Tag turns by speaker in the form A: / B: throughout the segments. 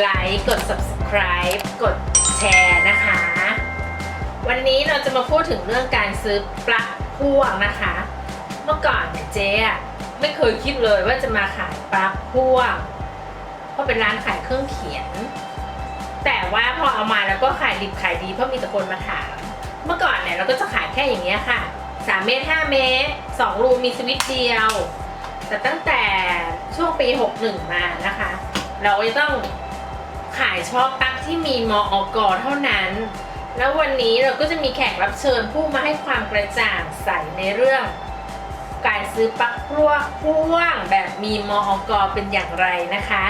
A: ไลค์กด subscribe กดแชร์นะคะ วันนี้เราจะมาพูดถึงเรื่องการซื้อปลั๊กพ่วงนะคะ เมื่อก่อนเนี่ยเจ๊ไม่เคยคิดเลยว่าจะมาขายปลั๊กพ่วง เพราะเป็นร้านขายเครื่องเขียน แต่ว่าพอเอามาแล้วก็ขายดิบขายดีเพราะมีแต่คนมาถาม เมื่อก่อนเนี่ยเราก็จะขายแค่อย่างเงี้ยค่ะ3เมตร5เมตร2รูมีสวิตช์เดียว แต่ตั้งแต่ช่วงปี 61 มานะคะ เราจะต้อง ขายเฉพาะปลั๊กที่มีมออกเท่านั้น แล้ววันนี้เราก็จะมีแขกรับเชิญผู้มาให้ความกระจ่างใสในเรื่อง การซื้อปลั๊กพ่วงพ่วงแบบมีมออกเป็นอย่างไรนะคะ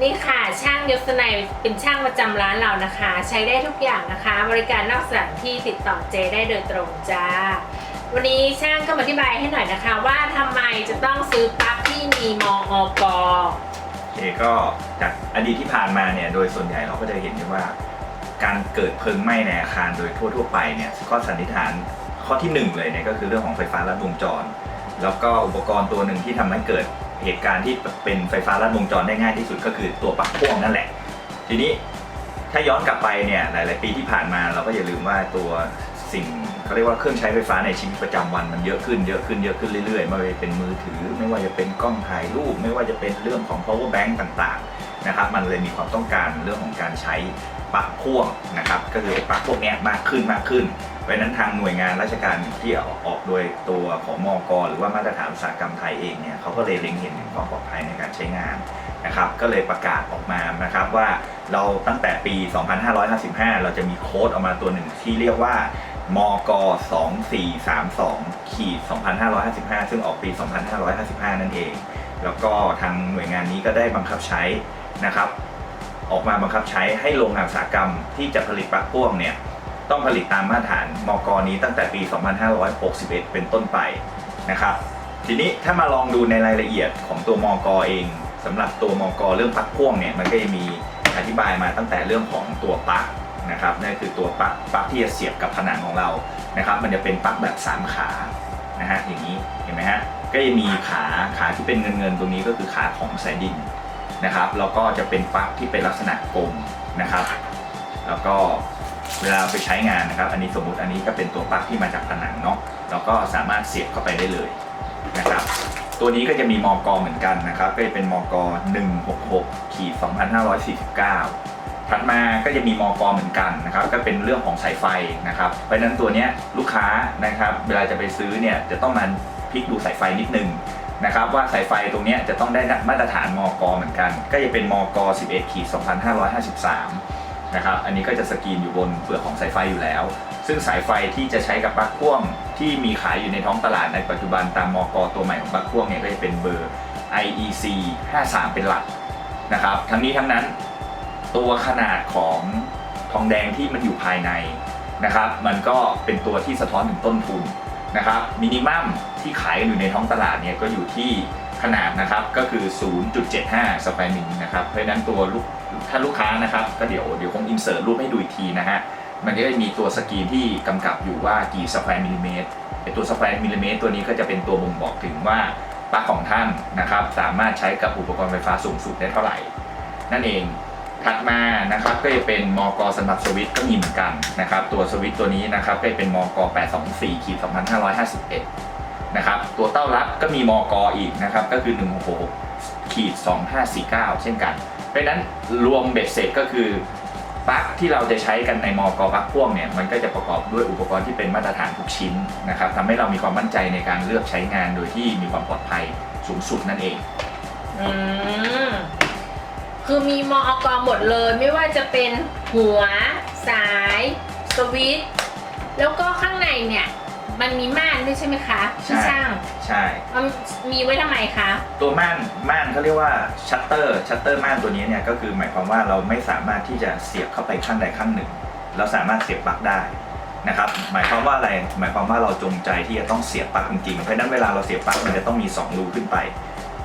A: นี่ค่ะช่างยศนัยเป็นช่างประจำร้านเรานะคะ ใช้ได้ทุกอย่างนะคะ บริการนอกสถานที่ติดต่อเจได้โดยตรงจ้าวันนี้ช่างก็มาอธิบายให้หน่อยนะคะ ว่าทำไมจะต้องซื้อปลั๊กที่มีมออก
B: โอก็จากอดีตที่ผ่านมาเนี่ยโดยส่วนใหญ่เราก็จะเห็นได้ว่า การเกิดเพลิงไหม้ในอาคารโดยทั่ว ๆ ไปเนี่ยข้อสันนิษฐานข้อที่หนึ่งเลยเนี่ยก็คือเรื่องของไฟฟ้าลัดวงจร แล้วก็อุปกรณ์ตัวหนึ่งที่ทำให้เกิดเหตุการณ์ที่เป็นไฟฟ้าลัดวงจรได้ง่ายที่สุดก็คือตัวปลั๊กพ่วงนั่นแหละ ทีนี้ถ้าย้อนกลับไปเนี่ยหลาย ๆ ปีที่ผ่านมาเราก็อย่าลืมว่าตัว สิ่งเขาเรียกว่าเครื่องใช้ไฟฟ้าในชีวิตประจำวันมันเยอะขึ้นเยอะขึ้นเยอะขึ้นเรื่อยๆไม่ว่าจะเป็นมือถือ ไม่ว่าจะเป็นกล้องถ่ายรูป ไม่ว่าจะเป็นเรื่องของ power bank ต่างๆนะครับมันเลยมีความต้องการเรื่องของการใช้ปลั๊กพ่วงนะครับก็คือปลั๊กพวกเนี้ยมากขึ้นมากขึ้นเพราะฉะนั้นทางหน่วยงานราชการที่ออกโดยตัวของมอกหรือว่ามาตรฐานอุตสาหกรรมไทยเองเนี่ยเขาก็เลยเล็งเห็นถึงความปลอดภัยในการใช้งานนะครับก็เลยประกาศออกมานะครับว่าเราตั้งแต่ปี 2555 เราจะมีโค้ดออกมาตัวหนึ่งที่เรียกว่า มก2432ขีด2555 ซึ่งออกปี 2555 นั่นเอง แล้วก็ทางหน่วยงานนี้ก็ได้บังคับใช้นะครับ ออกมาบังคับใช้ให้โรงงานอุตสาหกรรมที่จะผลิตปลั๊กพ่วงเนี่ยต้องผลิตตามมาตรฐานมกนี้ตั้งแต่ปี 2561 เป็นต้นไปนะครับ ทีนี้ถ้ามาลองดูในรายละเอียดของตัวมกเองสำหรับตัวมกเรื่องปลั๊กพ่วงเนี่ยมันก็จะมีอธิบายมาตั้งแต่เรื่องของตัวปลั๊ก นะครับนั่นคือตัวปลั๊กปลั๊กที่จะเสียบกับผนังของเรานะครับ มันจะเป็นปลั๊กแบบ 3 ขานะฮะอย่างนี้เห็นไหมฮะก็จะมีขาขาที่เป็นเงินเงินๆตรงนี้ก็คือขาของสายดินนะครับแล้วก็จะเป็นปลั๊กที่เป็นลักษณะกลมนะครับ แล้วก็เวลาไปใช้งานนะครับ อันนี้สมมุติอันนี้ก็เป็นตัวปลั๊กที่มาจากผนังเนาะแล้วก็สามารถเสียบเข้าไปได้เลยนะครับตัวนี้ก็จะมีมอกเหมือนกันนะครับ ก็จะเป็นมก166ขีด2549 ถัดมาก็จะมีมกเหมือนกันนะครับก็เป็นเรื่องของสายไฟนะครับเพราะฉะนั้นตัวนี้ลูกค้านะครับเวลาจะไปซื้อเนี่ยจะต้องมาพลิกดูสายไฟนิดนึงนะครับว่าสายไฟตรงนี้จะต้องได้มาตรฐานมกเหมือนกัน ก็จะเป็นมก11ขีด2553นะครับอันนี้ก็จะสกรีนอยู่บนเปลือกของสายไฟอยู่แล้ว ซึ่งสายไฟที่จะใช้กับปลั๊กพ่วงที่มีขายอยู่ในท้องตลาดในปัจจุบันตามมกตัวใหม่ของปลั๊กพ่วงเนี่ยก็จะเป็นเบอร์ IEC 53 เป็นหลักนะครับทั้งนี้ทั้งนั้น ตัวขนาดของทองแดงที่มันอยู่ภายในนะครับ มันก็เป็นตัวที่สะท้อนถึงต้นทุนนะครับมินิมัมที่ขายกันอยู่ในท้องตลาดเนี่ยก็อยู่ที่ขนาดนะครับก็คือ 0.75 สแควร์มิลนะครับ เพราะฉะนั้นตัวลูกถ้าลูกค้านะครับ ก็เดี๋ยวเดี๋ยวคงอินเสิร์ตรูปให้ดูอีกทีนะฮะ มันก็จะมีตัวสกรีนที่กำกับอยู่ว่ากี่สแควร์มิลลิเมตรไอตัวสแควร์มิลลิเมตรตัวนี้ก็จะเป็นตัวบ่งบอกถึงว่าปลั๊กของท่านนะครับ สามารถใช้กับอุปกรณ์ไฟฟ้าสูงสุดได้เท่าไหร่ นั่นเอง ถัดมานะครับก็จะเป็นมกสำหรับสวิตก็มีเหมือนกันนะครับตัวสวิตตัวนี้นะครับก็จะเป็นมก824ขีด2551นะครับตัวเต้ารับก็มีมกอีกนะครับก็คือ166ขีด2549 เช่นกัน เพราะฉะนั้นรวมเบ็ดเสร็จก็คือปลั๊กที่เราจะใช้กันในมอกปลั๊กพ่วงเนี่ยมันก็จะประกอบด้วยอุปกรณ์ที่เป็นมาตรฐานทุกชิ้นนะครับทำให้เรามีความมั่นใจในการเลือกใช้งานโดยที่มีความปลอดภัยสูงสุดนั่นเอง
A: อืม คือมีมอกหมดเลย ไม่ว่าจะเป็นหัว สาย สวิตช์แล้วก็ข้างในเนี่ย มันมีม่านด้วยใช่ไหมคะที่
B: ใช่
A: ช่าง
B: ใช่
A: มันมีไว้ทำไมคะ
B: ตัวม่านม่านเขาเรียกว่าชัตเตอร์ชัตเตอร์ม่านตัวนี้เนี่ยก็คือหมายความว่าเราไม่สามารถที่จะเสียบเข้าไปข้างใดข้างหนึ่ง เราสามารถเสียบปลั๊กได้นะครับหมายความว่าอะไรหมายความว่าเราจงใจที่จะต้องเสียบปลั๊กจริงๆเพราะฉะนั้นเวลาเราเสียบปลั๊กมันจะต้องมีสองรูขึ้นไป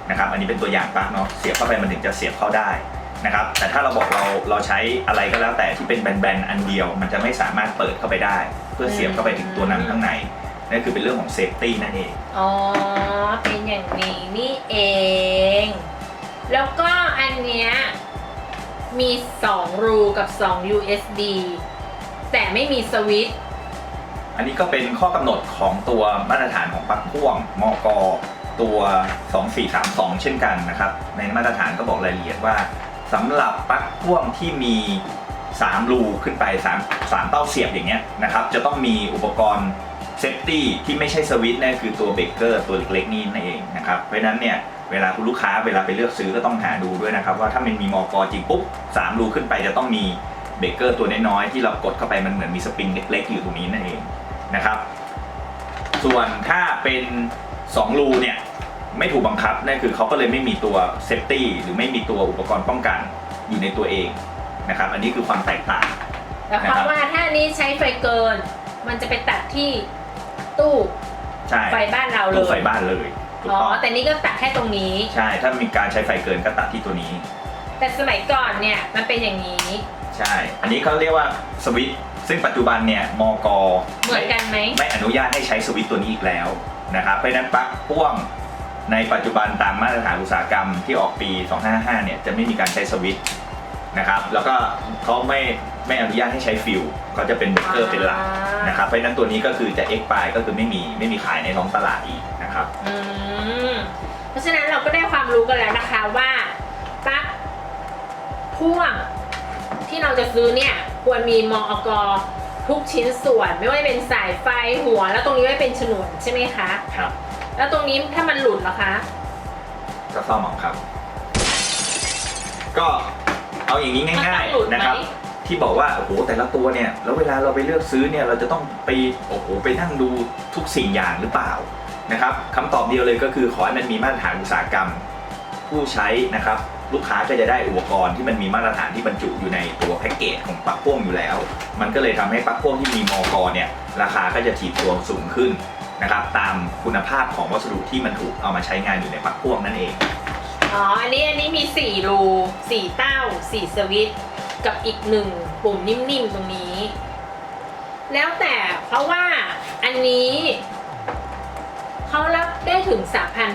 B: นะครับ อันนี้เป็นตัวอย่างปลั๊กเนาะเสียบเข้าไปมันถึงจะเสียบเข้าได้นะครับ แต่ถ้าเราบอกเราเราใช้อะไรก็แล้วแต่ที่เป็นแบนๆอันเดียว มันจะไม่สามารถเปิดเข้าไปได้ เพื่อเสียบเข้าไปถึงตัวนำข้างในนั่นคือเป็นเรื่องของเซฟตี้นั่นเอง
A: อ๋อ เป็นอย่างนี้นี่เอง แล้วก็อันเนี้ยมี 2 รูกับ 2 USB แต่ไม่มีสวิตช์
B: อันนี้ก็เป็นข้อกำหนดของตัวมาตรฐานของปลั๊กพ่วงมก ตัว 2432 เช่นกันนะครับ ในมาตรฐานก็บอกรายละเอียดว่าสำหรับปลั๊กพ่วงที่มี 3 รูขึ้นไป 3 3 เต้าเสียบอย่างเงี้ยนะครับ จะต้องมีอุปกรณ์เซฟตี้ที่ไม่ใช่สวิตช์นั่นคือตัวเบรกเกอร์ตัวเล็กๆนี่นั่นเองนะครับ เพราะนั้นเนี่ยเวลาคุณลูกค้าเวลาไปเลือกซื้อก็ต้องหาดูด้วยนะครับว่าถ้ามันมีมอกจริงปุ๊บ3รูขึ้นไปจะต้องมีเบรกเกอร์ตัวน้อยๆที่เรากดเข้าไปมันเหมือนมีสปริงเล็กๆอยู่ตรงนี้นั่นเองนะครับ ส่วนถ้าเป็น 2 รูเนี่ย ไม่ถูกบังคับนั่นคือเขาก็เลยไม่มีตัวเซฟตี้หรือไม่มีตัวอุปกรณ์ป้องกันอยู่ในตัวเองนะครับ อันนี้คือความแตกต่าง
A: แต่เพราะว่าถ้าอันนี้ใช้ไฟเกิน มันจะไปตัดที่ตู้
B: ใช่
A: ไฟบ้านเราเล
B: ตู้ไฟ
A: ย
B: บ้านเลยถูก
A: อ๋อ
B: ต้อง
A: แต่นี่ก็ตัดแค่ตรงนี้
B: ใช่ ถ้ามีการใช้ไฟเกินก็ตัดที่ตัวนี้
A: แต่สมัยก่อนเนี่ยมันเป็นอย่างนี้
B: ใช่ อันนี้เขาเรียกว่าสวิตช์ซึ่งปัจจุบันเนี่ยมก
A: เหมือนกันไหม
B: ไม่อนุญาตให้ใช้สวิตช์ตัวนี้อีกแล้วนะครับเพราะฉะนั้นปลั๊กพ่วง ในปัจจุบันตามมาตรฐานอุตสาหกรรมที่ออกปี 255 เนี่ยจะไม่มีการใช้สวิตช์นะครับ แล้วก็เขาไม่ไม่อนุญาตให้ใช้ฟิลเขาจะเป็นเบรกเกอร์เป็นหลักนะครับเพราะฉะนั้นตัวนี้ก็คือจะ X ปลายก็คือไม่มีไม่มีขายในท้องตลาดอีกนะครับ
A: อืมเพราะฉะนั้นเราก็ได้ความรู้กันแล้วนะคะว่าปลั๊กพ่วงที่เราจะซื้อเนี่ยควรมีมอกทุกชิ้นส่วน ไม่ว่าจะเป็นสายไฟหัว แล้วตรงนี้ไม่เป็นฉนวนใช่ไหมคะ
B: ครับ
A: แล้วตรงนี้ถ้ามันหลุดล่ะคะ
B: ก็ซ่อมเอาครับ ก็เอาอย่างนี้ง่าย
A: มันต้องหลุด
B: ๆ
A: ไหม
B: นะครับที่บอกว่าโอ้โหแต่ละตัวเนี่ยแล้วเวลาเราไปเลือกซื้อเนี่ยเราจะต้องไปโอ้โหไปนั่งดูทุกสิ่งอย่างหรือเปล่านะครับคำตอบเดียวเลยก็คือขอให้มันมีมาตรฐานอุตสาหกรรม ผู้ใช้นะครับลูกค้าก็จะได้อุปกรณ์ที่มันมีมาตรฐานที่บรรจุอยู่ในตัวแพ็กเกจของปลั๊กพ่วงอยู่แล้ว มันก็เลยทำให้ปลั๊กพ่วงที่มีมอกเนี่ยราคาก็จะถีบตัวสูงขึ้น นะครับตามคุณภาพของวัสดุที่มันถูกเอามาใช้งานอยู่ในปลั๊กพ่วงนั่นเอง
A: อ๋อ อันนี้อันนี้มี 4 รู 4 เต้า 4 สวิตช์กับอีกหนึ่งปุ่มนิ่มๆตรงนี้ แล้วแต่เพราะว่าอันนี้เขารับได้ถึง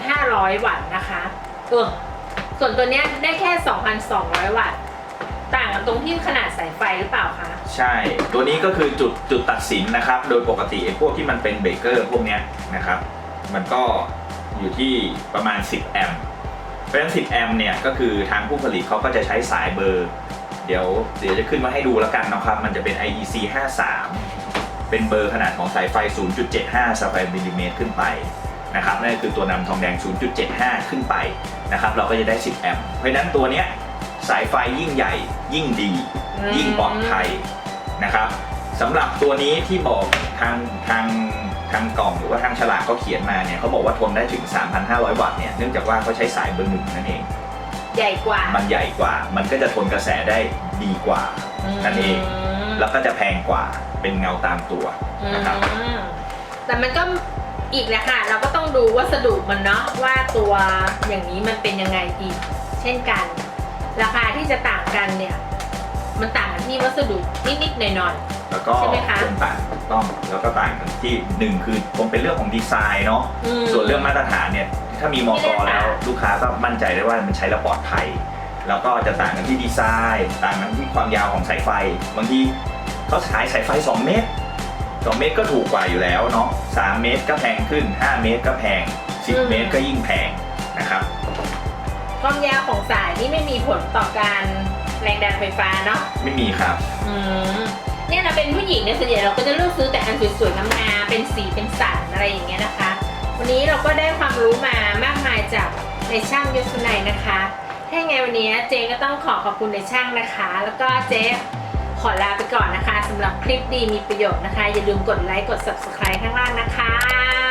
A: 3,500 วัตต์นะคะ เออส่วนตัวเนี้ยได้แค่ 2,200 วัตต์ ตรงที่ขนาดสายไฟหรือเปล่าคะ
B: ใช่ ตัวนี้ก็คือจุดจุดตัดสินนะครับ โดยปกติไอ้พวกที่มันเป็นเบรกเกอร์พวกเนี้ยนะครับ มันก็อยู่ที่ประมาณ 10 แอมป์เพราะฉะนั้น 10 แอมป์เนี่ยก็คือทางผู้ผลิตเขาก็จะใช้สายเบอร์ เดี๋ยวเดี๋ยวจะขึ้นมาให้ดูแล้วกันนะครับ มันจะเป็น IEC 53 เป็นเบอร์ขนาดของสายไฟ 0.75สายไฟมิลลิเมตรขึ้นไปนะครับนั่นคือตัวนำทองแดง 0.75 ขึ้นไปนะครับ เราก็จะได้ 10 แอมป์เพราะฉะนั้นตัวเนี้ย สายไฟยิ่งใหญ่ยิ่งดี
A: อืม
B: ยิ่งปลอดภัยนะครับสำหรับตัวนี้ที่บอกทางทางทางกล่องหรือว่าทางฉลากเขาเขียนมาเนี่ยเขาบอกว่าทนได้ถึง 3,500 วัตต์เนี่ยเนื่องจากว่าเขาใช้สายเบอร์หนึ่งนั่นเอง
A: ใหญ่กว่า
B: มันใหญ่กว่า มันก็จะทนกระแสได้ดีกว่านั่นเอง
A: ม
B: แล้วก็จะแพงกว่าเป็นเงาตามตัวนะครับ
A: อืมแต่มันก็อีกแหละค่ะ เราก็ต้องดูวัสดุมันเนาะว่าตัวอย่างนี้มันเป็นยังไงอีก เช่นกัน ราคาที่จะต่างกันเนี่ย มันต่างกันที่วัสดุนิดๆหน่อย
B: แล้วก็
A: ใช่ไหมคะ
B: คงต่างถูกต้องแล้วก็ต่างกันที่หนึ่งคือคงเป็นเรื่องของดีไซน์เนาะ
A: ๆอืม
B: ส่วนเรื่องมาตรฐานเนี่ยถ้ามีม
A: ไม่
B: ก
A: ได้ต่าง
B: แล้วลูกค้าก็มั่นใจได้ว่ามันใช้แล้วปลอดภัย แล้วก็จะต่างกันที่ดีไซน์ ต่างกันที่ความยาวของสายไฟ บางทีเขาขายสายไฟ 2 เมตร 2 เมตรก็ถูกกว่าอยู่แล้วเนาะ3เมตรก็แพงขึ้น 5 เมตรก็แพง 10 เมตรก็ยิ่งแพงนะครับ
A: ความยาวของสายนี่ไม่มีผลต่อการแรงดันไฟฟ้าเนาะ
B: ไม่มีครับ
A: อืมเนี่ยเราเป็นผู้หญิงเนี่ยส่วนใหญ่เราก็จะเลือกซื้อแต่อันสวยๆงามๆเป็นสีเป็นสันอะไรอย่างเงี้ยนะคะ วันนี้เราก็ได้ความรู้มามากมายจากในช่างยศนัยนะคะถ้ายังไงวันนี้เจ๊ก็ต้องขอขอบคุณในช่างนะคะ แล้วก็เจ๊ขอลาไปก่อนนะคะสำหรับคลิปดีมีประโยชน์นะคะ อย่าลืมกดไลค์กด subscribe ข้างล่างนะคะ